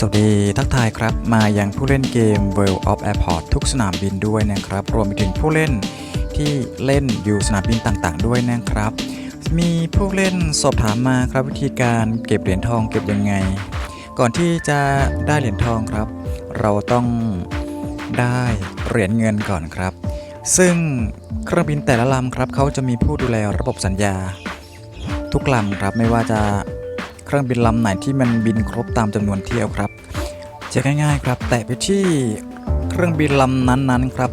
สวัสดีทักทายครับ มายังผู้เล่นเกม World of Airport ทุกสนามบินด้วยนะครับ รวมไปถึงผู้เล่นที่เล่นอยู่สนามบินต่างๆ ด้วยนะครับ มีผู้เล่นสอบถามมาครับวิธีการเก็บเหรียญทองเก็บยังไง ก่อนที่จะได้เหรียญทองครับ เราต้องได้เหรียญเงินก่อนครับ ซึ่งเครื่องบินแต่ละลำครับเขาจะมีผู้ดูแลระบบสัญญา ทุกลำครับไม่ว่าจะ เครื่องบินลำไหนที่มันบินครบตามจำนวนเที่ยวครับจะง่ายๆครับ แตะไปที่เครื่องบินลำนั้นๆครับ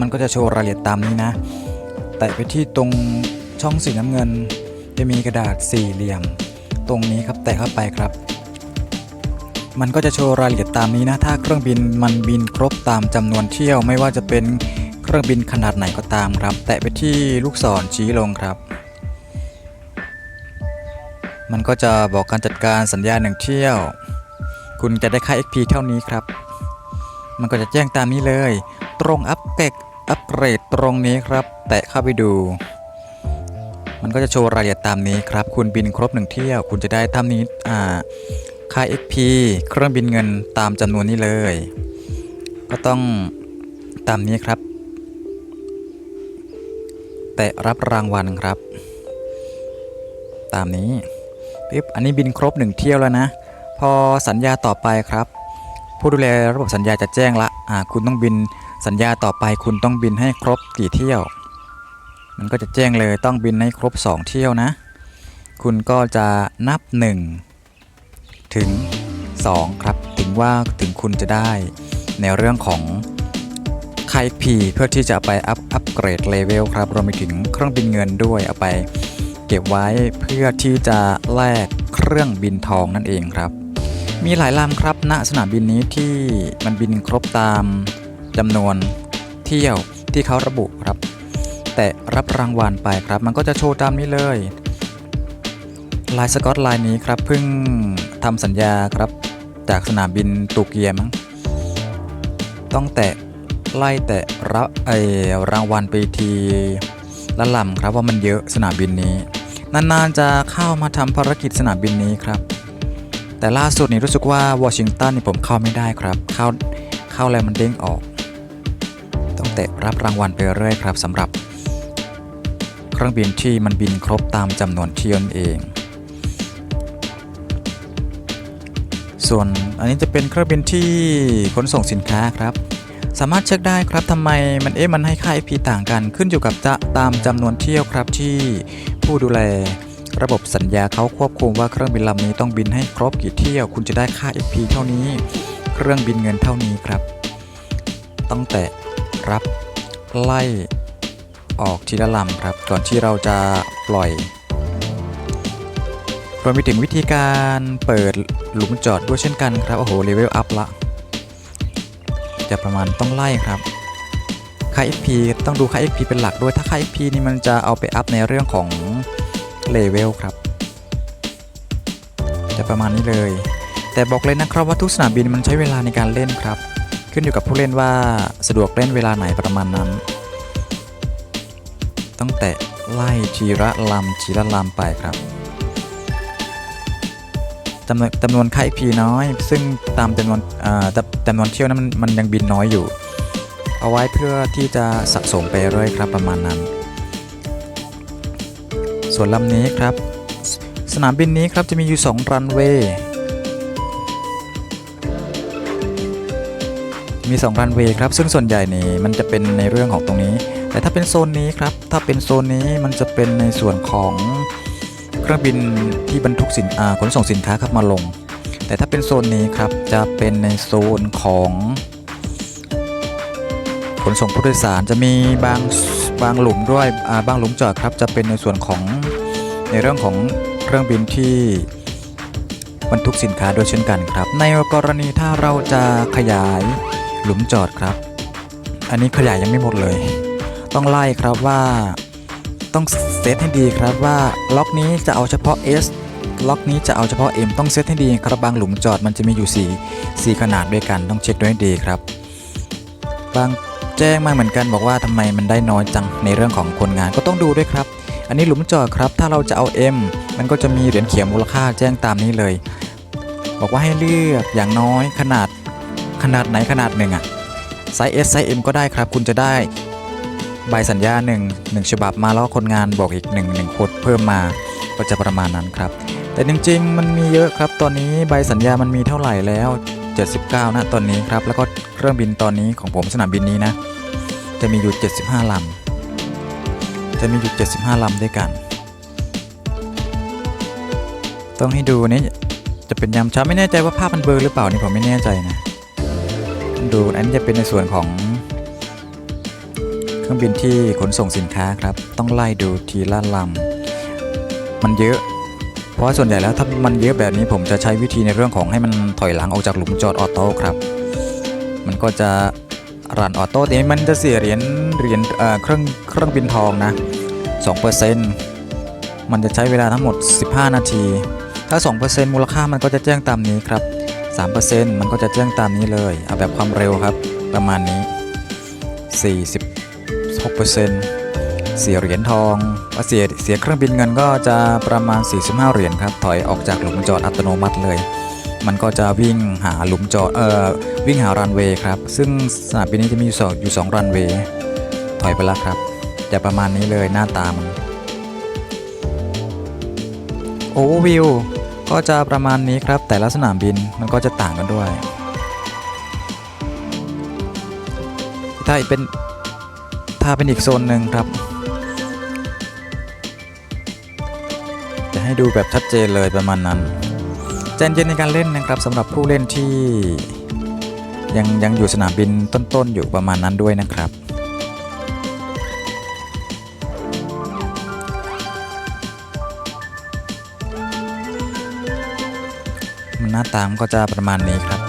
มันก็จะโชว์รายละเอียดตามนี้นะ แตะไปที่ตรงช่องสีน้ำเงิน จะมีกระดาษสี่เหลี่ยม ตรงนี้ครับแตะเข้าไปครับ มันก็จะโชว์รายละเอียดตามนี้นะ ถ้าเครื่องบินมันบินครบตามจำนวนเที่ยว ไม่ว่าจะเป็นเครื่องบินขนาดไหนก็ตามครับ แตะไปที่ลูกศรชี้ลงครับ มันก็จะบอกการจัดการสัญญาหนึ่งเที่ยว คุณจะได้ค่า XP เท่านี้ครับ มันก็จะแจ้งตามนี้เลย ตรงอัปเกรดอัปเกรดตรงนี้ครับ แตะเข้าไปดู มันก็จะโชว์รายละเอียดตามนี้ครับ คุณบินครบหนึ่งเที่ยว คุณจะได้ตามนี้อ่าค่า XP เครื่องบินเงินตามจำนวนนี้เลย ก็ต้องตามนี้ครับ แตะรับรางวัลครับ ตามนี้ ปึ๊บอันนี้บินครบหนึ่งเที่ยวแล้วนะ พอสัญญาต่อไปครับ ผู้ดูแลระบบสัญญาจะแจ้งละอ่าคุณต้องบินสัญญาต่อไปคุณต้องบินให้ครบกี่เที่ยว มันก็จะแจ้งเลยต้องบินให้ครบ 2 เที่ยวนะ คุณก็จะนับ 1 ถึง 2 ครับ ถึงว่าถึงคุณจะได้ในเรื่องของไคพีเพื่อที่จะไปอัพอัปเกรดเลเวลครับรวมไปถึงเครื่องบินเงินด้วยเอาไป เก็บไว้เพื่อที่จะแลกเครื่องบินทองนั่นเองครับ มีหลายลำครับณสนามบินนี้ที่มันบินครบตามจำนวนเที่ยวที่เขาระบุครับ แต่รับรางวัลไปครับ มันก็จะโชว์ตามนี้เลยลายสกอตลายนี้ครับเพิ่งทำสัญญาครับ จากสนามบินตูเกียมั้งต้องแตะไล่แตะรับไอรางวัลไปทีละลำครับว่ามันเยอะสนามบินนี้ นานๆจะเข้ามาทำภารกิจสนามบินนี้ครับ แต่ล่าสุดนี่รู้สึกว่าวอชิงตันนี่ผมเข้าไม่ได้ครับ เข้าเข้าแล้วมันเด้งออก ต้องแตะรับรางวัลไปเรื่อยครับสำหรับ เครื่องบินที่มันบินครบตามจำนวนเที่ยวนั่นเอง ส่วนอันนี้จะเป็นเครื่องบินที่ขนส่งสินค้าครับ สามารถเช็คได้ครับทำไมมันเอ๊ะมันให้ค่า IP ต่างกันขึ้นอยู่กับจะตามจำนวนเที่ยวครับที่ผู้ดูแล ระบบสัญญาเขาควบคุมว่าเครื่องบินลำนี้ต้องบินให้ครบกี่เที่ยว คุณจะได้ค่า FP เท่านี้ เครื่องบินเงินเท่านี้ครับต้องแตะรับไล่ออกทีละลำครับ ก่อนที่เราจะปล่อยรวมไปถึงวิธีการเปิดหลุมจอดด้วยเช่นกันครับ โอ้โหเลเวลอัพละ จะประมาณต้องไล่ครับค่า XP ต้องดูค่า XP เป็นหลักด้วยถ้าค่า XP นี่มันจะเอาไปอัพในเรื่องของเลเวลครับ จะประมาณนี้เลย แต่บอกเลยนะครับว่าทุกสนามบินมันใช้เวลาในการเล่นครับ ขึ้นอยู่กับผู้เล่นว่าสะดวกเล่นเวลาไหนประมาณนั้นต้องแตะไล่ทีละลำทีละลำไปครับ จำนวนจำนวนค่า XP น้อย ซึ่งตามจำนวนจำนวนเที่ยวนั้นมันยังบินน้อยอยู่ เอาไว้เพื่อที่จะสะสมไปเรื่อยครับประมาณนั้น ส่วนลำนี้ครับสสนามบินนี้ครับจะมีอยู่ 2 รันเวย์มี2รันเวย์ครับซึ่งส่วนใหญ่นี่มันจะเป็นในเรื่องของตรงนี้ แต่ถ้าเป็นโซนนี้ครับถ้าเป็นโซนนี้มันจะเป็นในส่วนของ เครื่องบินที่บรรทุกสินอ่าขนส่งสินค้าครับมาลง แต่ถ้าเป็นโซนนี้ครับจะเป็นในโซนของขนส่งผู้โดยสารจะมีบางบางหลุมด้วยอ่าบางหลุมจอดครับจะเป็นในส่วนของในเรื่องของเครื่องบินที่บรรทุกสินค้าด้วยเช่นกันครับ ในกรณีถ้าเราจะขยายหลุมจอดครับ อันนี้ขยายยังไม่หมดเลย ต้องไล่ครับว่าต้อง ซตให้ดีครับว่าล็อกนี้จะเอาเฉพาะ S ล็อกนี้จะเอาเฉพาะ M ต้องเซตให้ดีครับบางหลุมจอดมันจะมีอยู่4 4ขนาดด้วยกันต้องเช็คด้วยดีครับ บางแจ้งมาเหมือนกันบอกว่าทำไมมันได้น้อยจังในเรื่องของคนงานก็ต้องดูด้วยครับ อันนี้หลุมจอดครับ ถ้าเราจะเอา M มันก็จะมีเหรียญเขียวมูลค่าแจ้งตามนี้เลย บอกว่าให้เลือกอย่างน้อยขนาดขนาดไหนขนาดหนึ่งอะไซส์ S ไซส์ M ก็ได้ครับ คุณจะได้ ใบสัญญาหนึ่งหนึ่งฉบับมาแล้วคนงานบอกอีกหนึ่งหนึ่งคนเพิ่มมาก็จะประมาณนั้นครับ แต่จริงๆ มันมีเยอะครับ ตอนนี้ใบสัญญามันมีเท่าไหร่แล้ว 79 นะตอนนี้ครับ แล้วก็เครื่องบินตอนนี้ของผมสนามบินนี้นะ จะมีอยู่ 75ลำจะมีอยู่ 75ลำด้วยกัน ต้องให้ดูนี่จะเป็นยามเช้าไม่แน่ใจว่าภาพมันเบลอหรือเปล่านี่ผมไม่แน่ใจนะ ดูอันนี้จะเป็นในส่วนของ เครื่องบินที่ขนส่งสินค้าครับ ต้องไล่ดูทีละลำมันเยอะ เพราะส่วนใหญ่แล้วถ้ามันเยอะแบบนี้ผมจะใช้วิธีในเรื่องของให้มันถอยหลังออกจากหลุมจอดออโต้ครับ มันก็จะรันออโต้ทีนี้มันจะเสียเหรียญเหรียญเครื่องเครื่องบินทองนะ 2%มันจะใช้เวลาทั้งหมด 15 นาที ถ้า 2%มูลค่ามันก็จะแจ้งตามนี้ครับ 3%มันก็จะแจ้งตามนี้เลย เอาแบบความเร็วครับ ประมาณนี้ 6%เสียเหรียญทองเสียเสียเครื่องบินเงินก็จะประมาณ 45 เหรียญครับ ถอยออกจากหลุมจอดอัตโนมัติเลย มันก็จะวิ่งหาหลุมจอด เอ่อ วิ่งหารันเวย์ครับ ซึ่งสนามบินนี้จะมีอยู่สองอยู่สองรันเวย์ ถอยไปแล้วครับ จะประมาณนี้เลยหน้าตามันโอเวอร์วิวก็จะประมาณนี้ครับ แต่ละสนามบินมันก็จะต่างกันด้วยถ้าเป็นาเป็นอีกโซนหนึ่งครับ จะให้ดูแบบชัดเจนเลยประมาณนั้นใจเย็นในการเล่นนะครับสำหรับผู้เล่นที่ยังยังอยู่สนามบินต้นๆ อยู่ประมาณนั้นด้วยนะครับมันหน้าตามก็จะประมาณนี้ครับ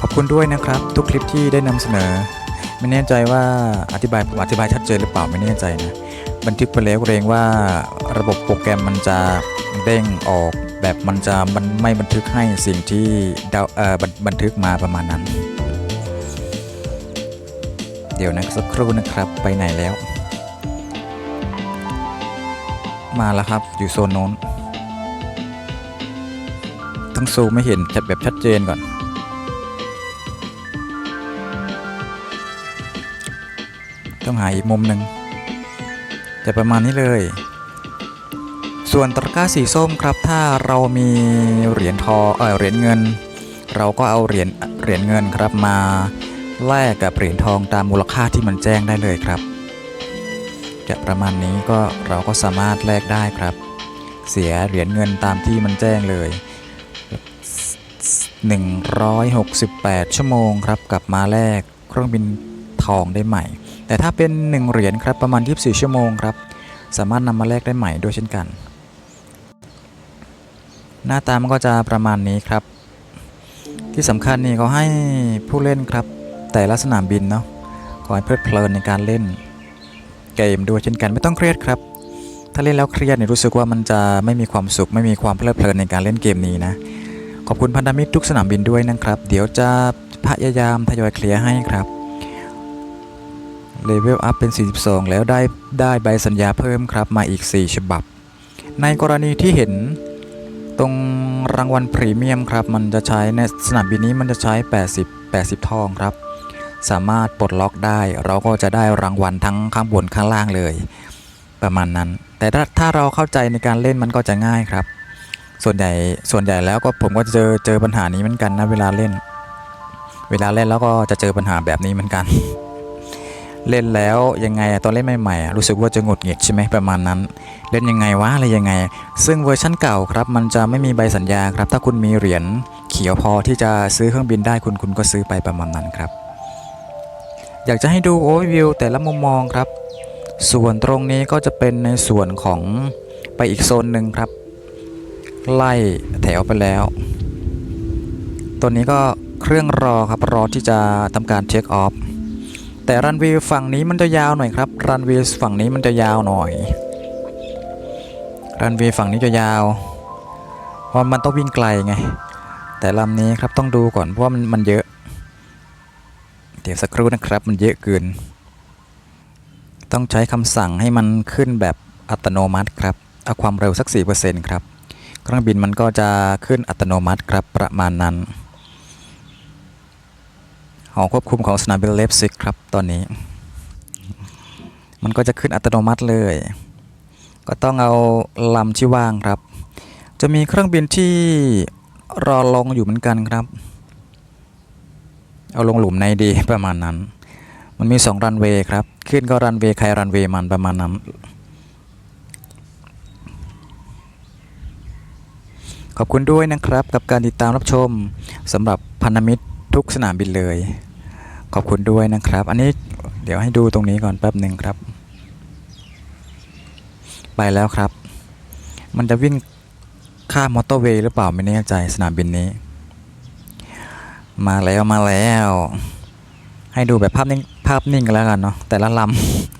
ขอบคุณด้วยนะครับ ทุกคลิปที่ได้นำเสนอ ไม่แน่ใจว่าอธิบายผมอธิบายชัดเจนหรือเปล่าไม่แน่ใจนะบันทึกไปแล้วเกรงว่าระบบโปรแกรมมันจะเด้งออกแบบมันจะมันไม่บันทึกให้สิ่งที่เดาบันบันทึกมาประมาณนั้น เดี๋ยวนะสักครู่นะครับไปไหนแล้ว มาแล้วครับอยู่โซนโน้นต้งซูไม่เห็นจัดแบบชัดเจนก่อน ต้องหาอีกมุมหนึ่งแต่ประมาณนี้เลย ส่วนตะกร้าสีส้มครับ ถ้าเรามีเหรียญทองเออเหรียญเงิน เราก็เอาเหรียญเหรียญเงินครับมาแลกกับเหรียญทองตามมูลค่าที่มันแจ้งได้เลยครับ จะประมาณนี้ก็เราก็สามารถแลกได้ครับ เสียเหรียญเงินตามที่มันแจ้งเลย 168 ชั่วโมงครับกลับมาแลกเครื่องบินทองได้ใหม่ แต่ถ้าเป็น 1 เหรียญครับประมาณ 24 ชั่วโมงครับ สามารถนำมาแลกได้ใหม่ด้วยเช่นกัน หน้าตามันก็จะประมาณนี้ครับ ที่สำคัญนี่เขาให้ผู้เล่นครับ แต่ละสนามบินเนาะขอให้เพลิดเพลินในการเล่นเกมด้วยเช่นกันไม่ต้องเครียดครับ ถ้าเล่นแล้วเครียดเนี่ยรู้สึกว่ามันจะไม่มีความสุขไม่มีความเพลิดเพลินในการเล่นเกมนี้นะขอบคุณพันธมิตรทุกสนามบินด้วยนะครับ เดี๋ยวจะพยายามทยอยเคลียร์ให้ครับ เลเวลอัพเป็น 42 แล้วได้ได้ใบสัญญาเพิ่มครับมาอีก 4 ฉบับ ในกรณีที่เห็นตรงรางวัลพรีเมียมครับ มันจะใช้ในสนามบินนี้มันจะใช้ 80 80 ทองครับ สามารถปลดล็อกได้ เราก็จะได้รางวัลทั้งข้างบนข้างล่างเลย ประมาณนั้น แต่ถ้าถ้าเราเข้าใจในการเล่นมันก็จะง่ายครับ ส่วนใหญ่ส่วนใหญ่แล้วก็ผมก็เจอเจอปัญหานี้เหมือนกันนะเวลาเล่น เวลาเล่นแล้วก็จะเจอปัญหาแบบนี้เหมือนกัน เล่นแล้วยังไงอะตอนเล่นใหม่ๆรู้สึกว่าจะหงุดหงิดใช่ไหมประมาณนั้น เล่นยังไงวะอะไรยังไง ซึ่งเวอร์ชั่นเก่าครับมันจะไม่มีใบสัญญาครับ ถ้าคุณมีเหรียญเขียวพอที่จะซื้อเครื่องบินได้คุณคุณก็ซื้อไปประมาณนั้นครับ อยากจะให้ดูโอเวอร์วิวแต่ละมุมมองครับ ส่วนตรงนี้ก็จะเป็นในส่วนของไปอีกโซนหนึ่งครับ ไล่แถวไปแล้ว ตัวนี้ก็เครื่องรอครับรอที่จะทำการเช็คออฟ แต่รันเวย์ฝั่งนี้มันจะยาวหน่อยครับ รันเวย์ฝั่งนี้มันจะยาวหน่อย รันเวย์ฝั่งนี้จะยาวเพราะมันต้องวิ่งไกลไง แต่ลำนี้ครับต้องดูก่อนเพราะมันมันเยอะ เดี๋ยวสักครู่นะครับมันเยอะเกิน ต้องใช้คำสั่งให้มันขึ้นแบบอัตโนมัติครับ เอาความเร็วสัก 4%ครับ เครื่องบินมันก็จะขึ้นอัตโนมัติครับประมาณนั้น หอควบคุมของสนามบินเลฟซิกครับตอนนี้ มันก็จะขึ้นอัตโนมัติเลย ก็ต้องเอาลำที่ว่างครับ จะมีเครื่องบินที่รอลงอยู่เหมือนกันครับ เอาลงหลุมในดีประมาณนั้น มันมีสองรันเวย์ครับ ขึ้นก็รันเวย์ใครรันเวย์มันประมาณนั้น ขอบคุณด้วยนะครับกับการติดตามรับชมสำหรับพันธมิตรทุกสนามบินเลย ขอบคุณด้วยนะครับ อันนี้เดี๋ยวให้ดูตรงนี้ก่อนแป๊บหนึ่งครับ ไปแล้วครับ มันจะวิ่งข้ามมอเตอร์เวย์หรือเปล่าไม่แน่ใจสนามบินนี้ มาแล้วมาแล้ว ให้ดูแบบภาพนิ่งภาพนิ่งกันแล้วกันเนาะแต่ละล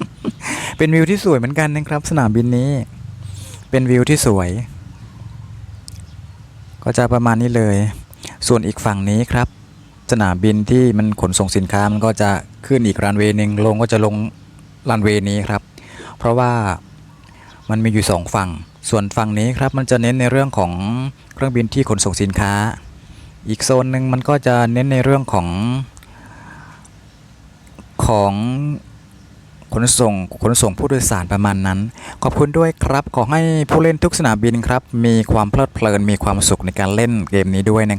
ำ เป็นวิวที่สวยเหมือนกันนะครับ สนามบินนี้ เป็นวิวที่สวย ก็จะประมาณนี้เลย ส่วนอีกฝั่งนี้ครับ สนามบินที่มันขนส่งสินค้ามันก็จะขึ้นอีกรันเวย์หนึ่งลงก็จะลงรันเวย์นี้ครับ เพราะว่ามันมีอยู่สองฝั่ง ส่วนฝั่งนี้ครับมันจะเน้นในเรื่องของเครื่องบินที่ขนส่งสินค้า อีกโซนหนึ่งมันก็จะเน้นในเรื่องของของขนส่งขนส่งผู้โดยสารประมาณนั้น ขอบคุณด้วยครับ ขอให้ผู้เล่นทุกสนามบินครับ มีความเพลิดเพลินมีความสุขในการเล่นเกมนี้ด้วยนะ